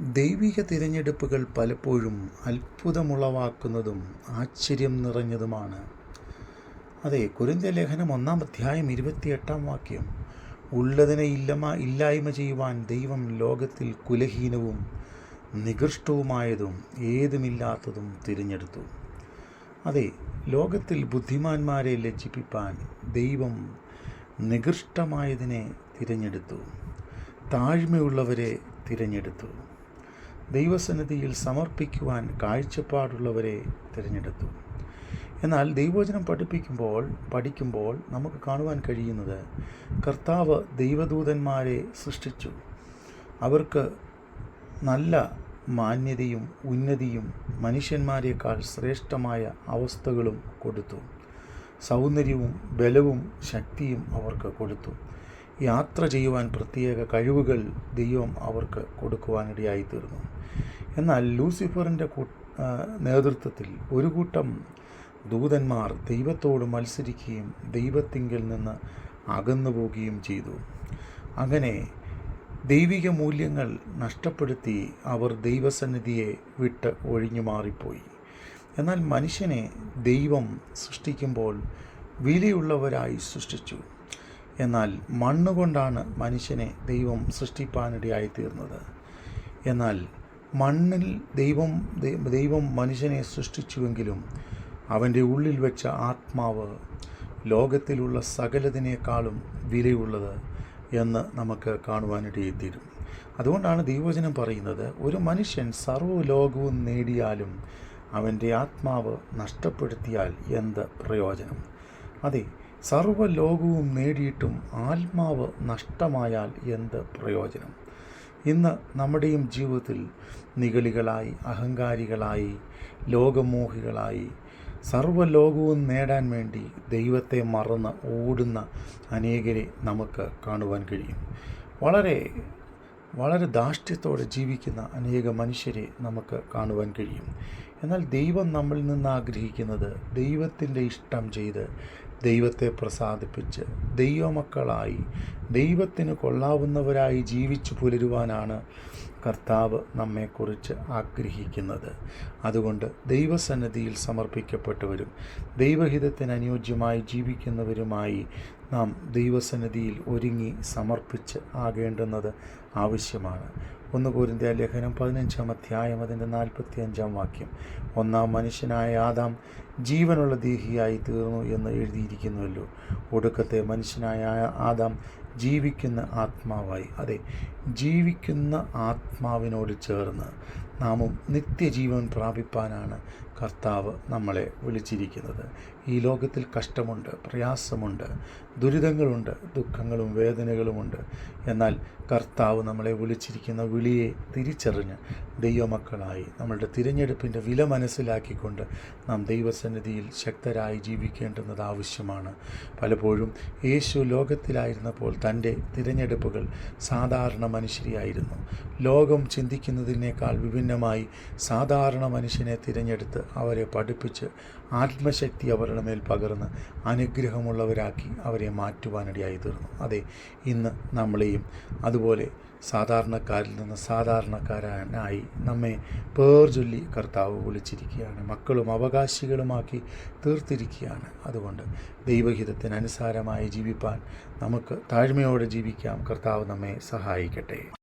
ദൈവിക തിരഞ്ഞെടുപ്പുകൾ പലപ്പോഴും അത്ഭുതമുളവാക്കുന്നതും ആശ്ചര്യം നിറഞ്ഞതുമാണ്. അതെ കുരിന്ത ലേഖനം ഒന്നാം അധ്യായം ഇരുപത്തിയെട്ടാം വാക്യം. ഉള്ളതിനെ ഇല്ലമ ഇല്ലായ്മ ചെയ്യുവാൻ ദൈവം ലോകത്തിൽ കുലഹീനവും നികൃഷ്ടവുമായതും ഏതുമില്ലാത്തതും തിരഞ്ഞെടുത്തു. അതെ ലോകത്തിൽ ബുദ്ധിമാന്മാരെ ലജ്ജിപ്പിപ്പാൻ ദൈവം നികൃഷ്ടമായതിനെ തിരഞ്ഞെടുത്തു. താഴ്മയുള്ളവരെ തിരഞ്ഞെടുത്തു. ദൈവസന്നിധിയിൽ സമർപ്പിക്കുവാൻ കാഴ്ചപ്പാടുള്ളവരെ തിരഞ്ഞെടുത്തു. എന്നാൽ ദൈവവചനം പഠിപ്പിക്കുമ്പോൾ പഠിക്കുമ്പോൾ നമുക്ക് കാണുവാൻ കഴിയുന്നത് കർത്താവ് ദൈവദൂതന്മാരെ സൃഷ്ടിച്ചു. അവർക്ക് നല്ല മാന്യതയും ഉന്നതിയും മനുഷ്യന്മാരെക്കാൾ ശ്രേഷ്ഠമായ അവസ്ഥകളും കൊടുത്തു. സൗന്ദര്യവും ബലവും ശക്തിയും അവർക്ക് കൊടുത്തു. യാത്ര ചെയ്യുവാൻ പ്രത്യേക കഴിവുകൾ ദൈവം അവർക്ക് കൊടുക്കുവാനിടയായിത്തീർന്നു. എന്നാൽ ലൂസിഫറിന്റെ നേതൃത്വത്തിൽ ഒരു കൂട്ടം ദൂതന്മാർ ദൈവത്തോട് മത്സരിക്കുകയും ദൈവത്തിങ്കിൽ നിന്ന് അകന്നു പോവുകയും ചെയ്തു. അങ്ങനെ ദൈവിക മൂല്യങ്ങൾ നഷ്ടപ്പെടുത്തി അവർ ദൈവസന്നിധിയെ വിട്ട് ഒഴിഞ്ഞു മാറിപ്പോയി. എന്നാൽ മനുഷ്യനെ ദൈവം സൃഷ്ടിക്കുമ്പോൾ വിലയുള്ളവരായി സൃഷ്ടിച്ചു. എന്നാൽ മണ്ണുകൊണ്ടാണ് മനുഷ്യനെ ദൈവം സൃഷ്ടിപ്പാനിടയായി തീർന്നത് എന്നാൽ മണ്ണിൽ ദൈവം ദൈവം മനുഷ്യനെ സൃഷ്ടിച്ചുവെങ്കിലും അവന്റെ ഉള്ളിൽ വെച്ച ആത്മാവ് ലോകത്തിലുള്ള സകലതിനേക്കാളും വിലയുള്ളത് എന്ന് നമുക്ക് കാണുവാനിടയെത്തിരും. അതുകൊണ്ടാണ് ദൈവവചനം പറയുന്നത് ഒരു മനുഷ്യൻ സർവലോകവും നേടിയാലും അവന്റെ ആത്മാവ് നഷ്ടപ്പെടുത്തിയാൽ എന്ത് പ്രയോജനം? അതെ സർവ ലോകവും നേടിയിട്ടും ആത്മാവ് നഷ്ടമായാൽ എന്ത് പ്രയോജനം? ഇന്ന് നമ്മുടെയും ജീവിതത്തിൽ നികളികളായി അഹങ്കാരികളായി ലോകമോഹികളായി സർവലോകവും നേടാൻ വേണ്ടി ദൈവത്തെ മറന്ന് ഓടുന്ന അനേകരെ നമുക്ക് കാണുവാൻ കഴിയും. വളരെ വളരെ ദാഷ്ട്യത്തോടെ ജീവിക്കുന്ന അനേക മനുഷ്യരെ നമുക്ക് കാണുവാൻ കഴിയും. എന്നാൽ ദൈവം നമ്മളിൽ നിന്ന് ആഗ്രഹിക്കുന്നത് ദൈവത്തിന്റെ ഇഷ്ടം ചെയ്ത് ദൈവത്തെ പ്രസാദിപ്പിച്ച് ദൈവമക്കളായി ദൈവത്തിന് കൊള്ളാവുന്നവരായി ജീവിച്ചു പുലരുവാനാണ് കർത്താവ് നമ്മെക്കുറിച്ച് ആഗ്രഹിക്കുന്നത്. അതുകൊണ്ട് ദൈവസന്നിധിയിൽ സമർപ്പിക്കപ്പെട്ടവരും ദൈവഹിതത്തിന് അനുയോജ്യമായി ജീവിക്കുന്നവരുമായി നാം ദൈവസന്നിധിയിൽ ഒരുങ്ങി സമർപ്പിച്ച് ആകേണ്ടുന്നത് ആവശ്യമാണ്. ഒന്ന് കോരിന്ത്യ ലേഖനം പതിനഞ്ചാം അധ്യായം അതിന്റെ നാൽപ്പത്തി അഞ്ചാം വാക്യം. ഒന്നാം മനുഷ്യനായ ആദാം ജീവനുള്ള ദേഹിയായി തീർന്നു എന്ന് എഴുതിയിരിക്കുന്നുവല്ലോ. ഒടുക്കത്തെ മനുഷ്യനായ ആദാം ജീവിക്കുന്ന ആത്മാവായി. അതെ ജീവിക്കുന്ന ആത്മാവിനോട് ചേർന്ന് നാമും നിത്യജീവൻ പ്രാപിപ്പാനാണ് കർത്താവ് നമ്മളെ വിളിച്ചിരിക്കുന്നത്. ഈ ലോകത്തിൽ കഷ്ടമുണ്ട് പ്രയാസമുണ്ട് ദുരിതങ്ങളുണ്ട് ദുഃഖങ്ങളും വേദനകളുമുണ്ട്. എന്നാൽ കർത്താവ് നമ്മളെ വിളിച്ചിരിക്കുന്ന വിളിയെ തിരിച്ചറിഞ്ഞ് ദൈവമക്കളായി നമ്മളുടെ തിരഞ്ഞെടുപ്പിന്റെ വില മനസ്സിലാക്കിക്കൊണ്ട് നാം ദൈവസന്നിധിയിൽ ശക്തരായി ജീവിക്കേണ്ടുന്നത് ആവശ്യമാണ്. പലപ്പോഴും യേശു ലോകത്തിലായിരുന്നപ്പോൾ തന്റെ തിരഞ്ഞെടുപ്പുകൾ സാധാരണ മനുഷ്യരെയായിരുന്നു. ലോകം ചിന്തിക്കുന്നതിനേക്കാൾ വിഭിന്നമായി സാധാരണ മനുഷ്യനെ തിരഞ്ഞെടുത്ത് അവരെ പഠിപ്പിച്ച് ആത്മശക്തി അവരുടെ മേൽ പകർന്ന് അനുഗ്രഹമുള്ളവരാക്കി അവരെ മാറ്റുവാനിടയായി തീർന്നു അതെ ഇന്ന് നമ്മളെയും അതുപോലെ സാധാരണക്കാരിൽ നിന്ന് സാധാരണക്കാരനായി നമ്മെ പേർ ചൊല്ലി കർത്താവ് വിളിച്ചിരിക്കുകയാണ്. മക്കളും അവകാശികളുമാക്കി തീർത്തിരിക്കുകയാണ്. അതുകൊണ്ട് ദൈവഹിതത്തിനനുസാരമായി ജീവിപ്പാൻ നമുക്ക് താഴ്മയോടെ ജീവിക്കാം. കർത്താവ് നമ്മെ സഹായിക്കട്ടെ.